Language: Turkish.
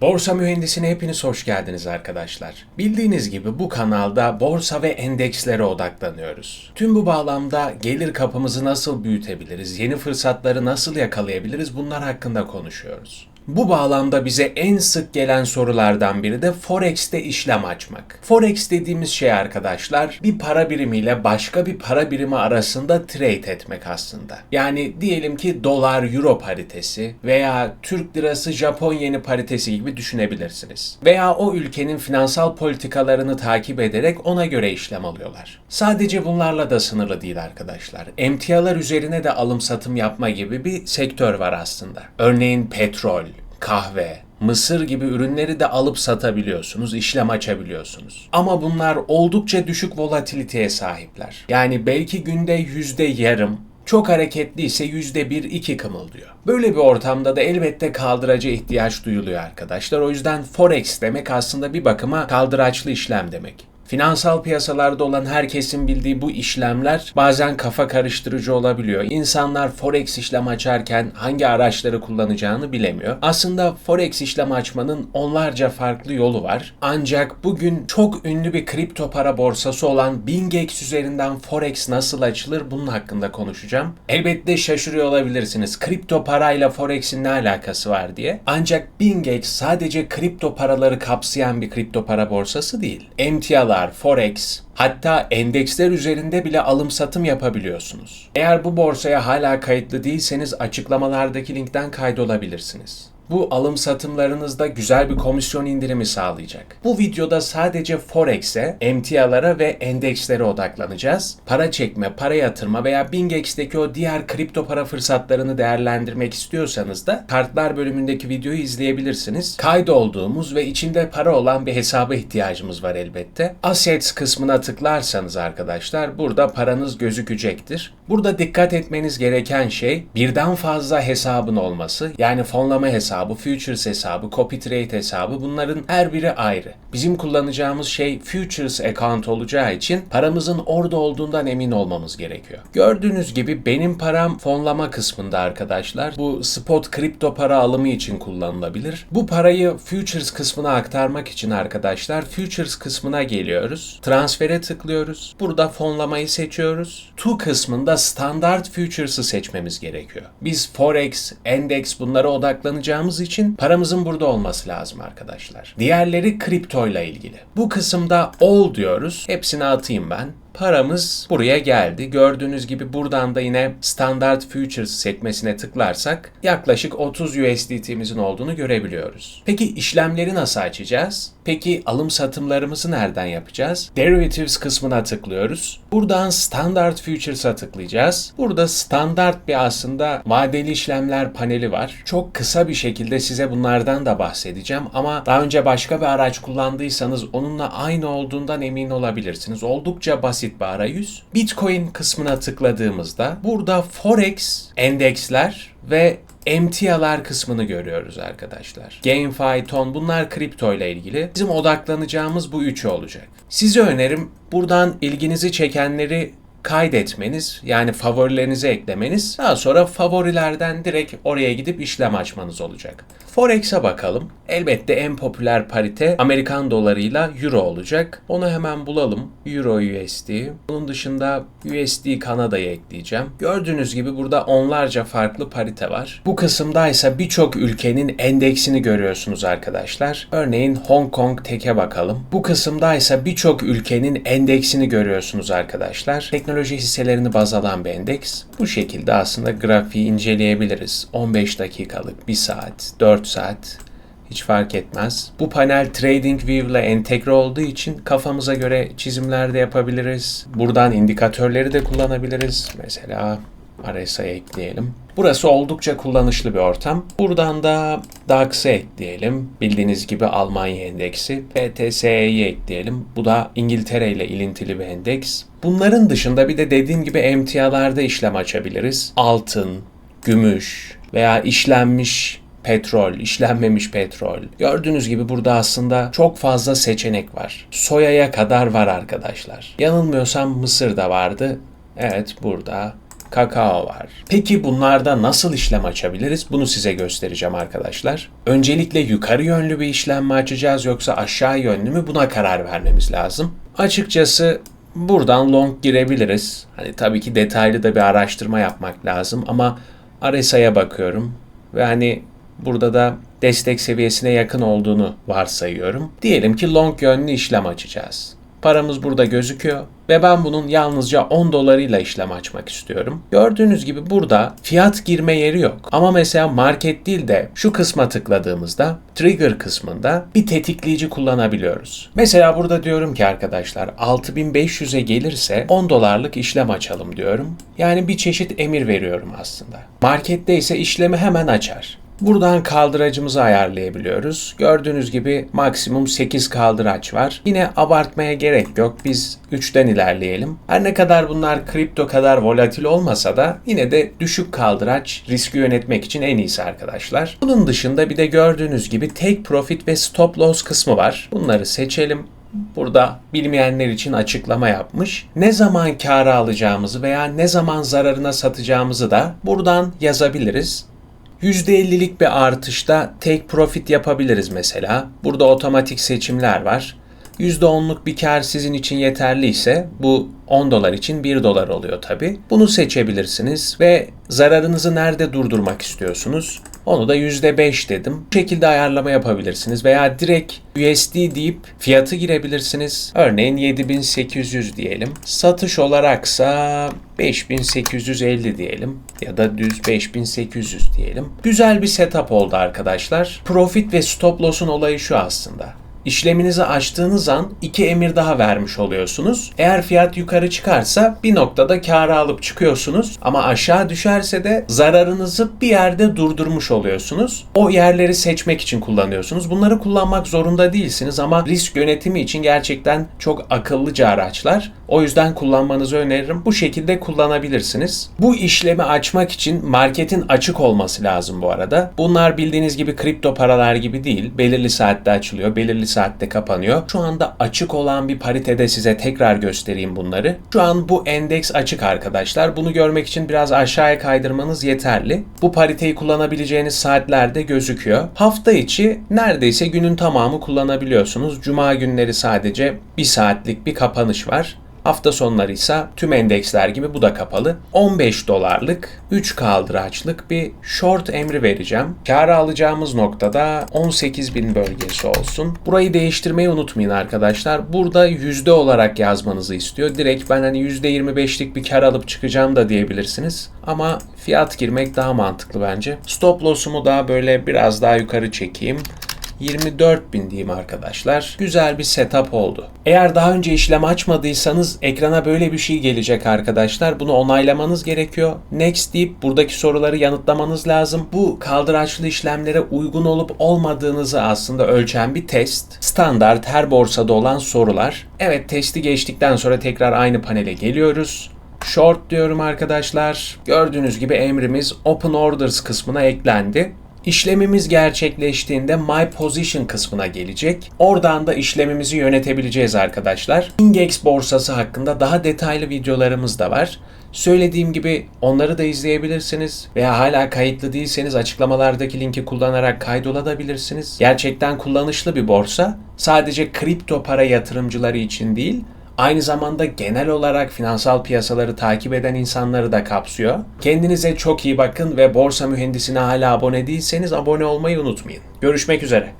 Borsa Mühendisine hepiniz hoş geldiniz arkadaşlar. Bildiğiniz gibi bu kanalda borsa ve endekslere odaklanıyoruz. Tüm bu bağlamda gelir kapımızı nasıl büyütebiliriz, yeni fırsatları nasıl yakalayabiliriz bunlar hakkında konuşuyoruz. Bu bağlamda bize en sık gelen sorulardan biri de Forex'te işlem açmak. Forex dediğimiz şey arkadaşlar bir para birimiyle başka bir para birimi arasında trade etmek aslında. Yani diyelim ki dolar euro paritesi veya Türk lirası Japon yeni paritesi gibi düşünebilirsiniz. Veya o ülkenin finansal politikalarını takip ederek ona göre işlem alıyorlar. Sadece bunlarla da sınırlı değil arkadaşlar. Emtialar üzerine de alım satım yapma gibi bir sektör var aslında. Örneğin petrol, kahve, mısır gibi ürünleri de alıp satabiliyorsunuz, işlem açabiliyorsunuz. Ama bunlar oldukça düşük volatiliteye sahipler. Yani belki günde yüzde yarım, çok hareketliyse yüzde bir iki kımıldıyor. Böyle bir ortamda da elbette kaldıraca ihtiyaç duyuluyor arkadaşlar. O yüzden Forex demek aslında bir bakıma kaldıraçlı işlem demek. Finansal piyasalarda olan herkesin bildiği bu işlemler bazen kafa karıştırıcı olabiliyor. İnsanlar forex işlem açarken hangi araçları kullanacağını bilemiyor. Aslında forex işlem açmanın onlarca farklı yolu var. Ancak bugün çok ünlü bir kripto para borsası olan BingX üzerinden forex nasıl açılır bunun hakkında konuşacağım. Elbette şaşırıyor olabilirsiniz. Kripto parayla forex'in ne alakası var diye. Ancak BingX sadece kripto paraları kapsayan bir kripto para borsası değil. Emtialar piyasalar, forex, hatta endeksler üzerinde bile alım satım yapabiliyorsunuz. Eğer bu borsaya hala kayıtlı değilseniz açıklamalardaki linkten kaydolabilirsiniz. Bu alım satımlarınızda güzel bir komisyon indirimi sağlayacak. Bu videoda sadece Forex'e, emtialara ve endekslere odaklanacağız. Para çekme, para yatırma veya BingX'teki o diğer kripto para fırsatlarını değerlendirmek istiyorsanız da kartlar bölümündeki videoyu izleyebilirsiniz. Kaydolduğumuz ve içinde para olan bir hesaba ihtiyacımız var elbette. Assets kısmına tıklarsanız arkadaşlar burada paranız gözükecektir. Burada dikkat etmeniz gereken şey birden fazla hesabın olması yani fonlama hesabı futures hesabı, copy trade hesabı bunların her biri ayrı. Bizim kullanacağımız şey futures account olacağı için paramızın orada olduğundan emin olmamız gerekiyor. Gördüğünüz gibi benim param fonlama kısmında arkadaşlar. Bu spot kripto para alımı için kullanılabilir. Bu parayı futures kısmına aktarmak için arkadaşlar futures kısmına geliyoruz. Transfere tıklıyoruz. Burada fonlamayı seçiyoruz. To kısmında standart futures'ı seçmemiz gerekiyor. Biz forex, endeks bunlara odaklanacağımız için paramızın burada olması lazım arkadaşlar. Diğerleri kripto ile ilgili. Bu kısımda all diyoruz. Hepsini atayım ben paramız buraya geldi. Gördüğünüz gibi buradan da yine standart futures sekmesine tıklarsak yaklaşık 30 USDT'mizin olduğunu görebiliyoruz. Peki işlemleri nasıl açacağız? Peki alım satımlarımızı nereden yapacağız? Derivatives kısmına tıklıyoruz. Buradan standart futures'a tıklayacağız. Burada standart bir aslında vadeli işlemler paneli var. Çok kısa bir şekilde size bunlardan da bahsedeceğim ama daha önce başka bir araç kullandıysanız onunla aynı olduğundan emin olabilirsiniz. Oldukça basit basit bir arayüz. Bitcoin kısmına tıkladığımızda burada Forex, endeksler ve emtialar kısmını görüyoruz arkadaşlar. GameFi, Ton bunlar kripto ile ilgili. Bizim odaklanacağımız bu üçü olacak. Size önerim buradan ilginizi çekenleri kaydetmeniz yani favorilerinize eklemeniz daha sonra favorilerden direkt oraya gidip işlem açmanız olacak. Forex'e bakalım. Elbette en popüler parite Amerikan dolarıyla euro olacak. Onu hemen bulalım. Euro USD. Bunun dışında USD Kanada'yı ekleyeceğim. Gördüğünüz gibi burada onlarca farklı parite var. Bu kısımda ise birçok ülkenin endeksini görüyorsunuz arkadaşlar. Örneğin Hong Kong Tek'e bakalım. Bu kısımda ise birçok ülkenin endeksini görüyorsunuz arkadaşlar. Teknoloji hisselerini baz alan bir endeks. Bu şekilde aslında grafiği inceleyebiliriz. 15 dakikalık, 1 saat, 4 4 saat hiç fark etmez. Bu panel TradingView ile entegre olduğu için kafamıza göre çizimler de yapabiliriz. Buradan indikatörleri de kullanabiliriz. Mesela RSI ekleyelim. Burası oldukça kullanışlı bir ortam. Buradan da DAX'ı ekleyelim. Bildiğiniz gibi Almanya endeksi. PTSE'yi ekleyelim. Bu da İngiltere ile ilintili bir endeks. Bunların dışında bir de dediğim gibi emtialarda işlem açabiliriz. Altın, gümüş veya işlenmiş petrol, işlenmemiş petrol. Gördüğünüz gibi burada aslında çok fazla seçenek var. Soyaya kadar var arkadaşlar. Yanılmıyorsam Mısır da vardı. Evet burada kakao var. Peki bunlarda nasıl işlem açabiliriz? Bunu size göstereceğim arkadaşlar. Öncelikle yukarı yönlü bir işlem mi açacağız yoksa aşağı yönlü mü? Buna karar vermemiz lazım. Açıkçası buradan long girebiliriz. Hani tabii ki detaylı da bir araştırma yapmak lazım ama RSI'ye bakıyorum ve hani burada da destek seviyesine yakın olduğunu varsayıyorum. Diyelim ki long yönlü işlem açacağız. Paramız burada gözüküyor ve ben bunun yalnızca 10 dolarıyla işlem açmak istiyorum. Gördüğünüz gibi burada fiyat girme yeri yok. Ama mesela market değil de şu kısma tıkladığımızda trigger kısmında bir tetikleyici kullanabiliyoruz. Mesela burada diyorum ki arkadaşlar 6500'e gelirse 10 dolarlık işlem açalım diyorum. Yani bir çeşit emir veriyorum aslında. Markette ise işlemi hemen açar. Buradan kaldıracımızı ayarlayabiliyoruz. Gördüğünüz gibi maksimum 8 kaldıraç var. Yine abartmaya gerek yok. Biz 3'ten ilerleyelim. Her ne kadar bunlar kripto kadar volatil olmasa da yine de düşük kaldıraç riski yönetmek için en iyisi arkadaşlar. Bunun dışında bir de gördüğünüz gibi take profit ve stop loss kısmı var. Bunları seçelim. Burada bilmeyenler için açıklama yapmış. Ne zaman kâra alacağımızı veya ne zaman zararına satacağımızı da buradan yazabiliriz. %50'lik bir artışta take profit yapabiliriz mesela. Burada otomatik seçimler var. %10'luk bir kar sizin için yeterli ise bu 10 dolar için 1 dolar oluyor tabi. Bunu seçebilirsiniz ve zararınızı nerede durdurmak istiyorsunuz? Onu da %5 dedim. Bu şekilde ayarlama yapabilirsiniz veya direkt USD deyip fiyatı girebilirsiniz. Örneğin 7800 diyelim. Satış olaraksa 5850 diyelim ya da düz 5800 diyelim. Güzel bir setup oldu arkadaşlar. Profit ve stop loss'un olayı şu aslında. İşleminizi açtığınız an iki emir daha vermiş oluyorsunuz. Eğer fiyat yukarı çıkarsa bir noktada kârı alıp çıkıyorsunuz ama aşağı düşerse de zararınızı bir yerde durdurmuş oluyorsunuz. O yerleri seçmek için kullanıyorsunuz. Bunları kullanmak zorunda değilsiniz ama risk yönetimi için gerçekten çok akıllıca araçlar. O yüzden kullanmanızı öneririm. Bu şekilde kullanabilirsiniz. Bu işlemi açmak için marketin açık olması lazım bu arada. Bunlar bildiğiniz gibi kripto paralar gibi değil. Belirli saatte açılıyor, belirli saatte kapanıyor. Şu anda açık olan bir paritede size tekrar göstereyim bunları. Şu an bu endeks açık arkadaşlar. Bunu görmek için biraz aşağıya kaydırmanız yeterli. Bu pariteyi kullanabileceğiniz saatlerde gözüküyor. Hafta içi neredeyse günün tamamı kullanabiliyorsunuz. Cuma günleri sadece bir saatlik bir kapanış var. Hafta sonları ise tüm endeksler gibi bu da kapalı. 15 dolarlık 3 kaldıraçlık bir short emri vereceğim. Kârı alacağımız noktada 18.000 bölgesi olsun. Burayı değiştirmeyi unutmayın arkadaşlar. Burada yüzde olarak yazmanızı istiyor. Direkt ben hani %25'lik bir kar alıp çıkacağım da diyebilirsiniz. Ama fiyat girmek daha mantıklı bence. Stop loss'umu daha böyle biraz daha yukarı çekeyim. 24 bin diyeyim arkadaşlar. Güzel bir setup oldu. Eğer daha önce işlem açmadıysanız ekrana böyle bir şey gelecek arkadaşlar. Bunu onaylamanız gerekiyor. Next deyip buradaki soruları yanıtlamanız lazım. Bu kaldıraçlı işlemlere uygun olup olmadığınızı aslında ölçen bir test. Standart her borsada olan sorular. Evet testi geçtikten sonra tekrar aynı panele geliyoruz. Short diyorum arkadaşlar. Gördüğünüz gibi emrimiz Open Orders kısmına eklendi. İşlemimiz gerçekleştiğinde My Position kısmına gelecek. Oradan da işlemimizi yönetebileceğiz arkadaşlar. Index borsası hakkında daha detaylı videolarımız da var. Söylediğim gibi onları da izleyebilirsiniz veya hala kayıtlı değilseniz açıklamalardaki linki kullanarak kaydolabilirsiniz. Gerçekten kullanışlı bir borsa. Sadece kripto para yatırımcıları için değil, aynı zamanda genel olarak finansal piyasaları takip eden insanları da kapsıyor. Kendinize çok iyi bakın ve Borsa Mühendisine hala abone değilseniz abone olmayı unutmayın. Görüşmek üzere.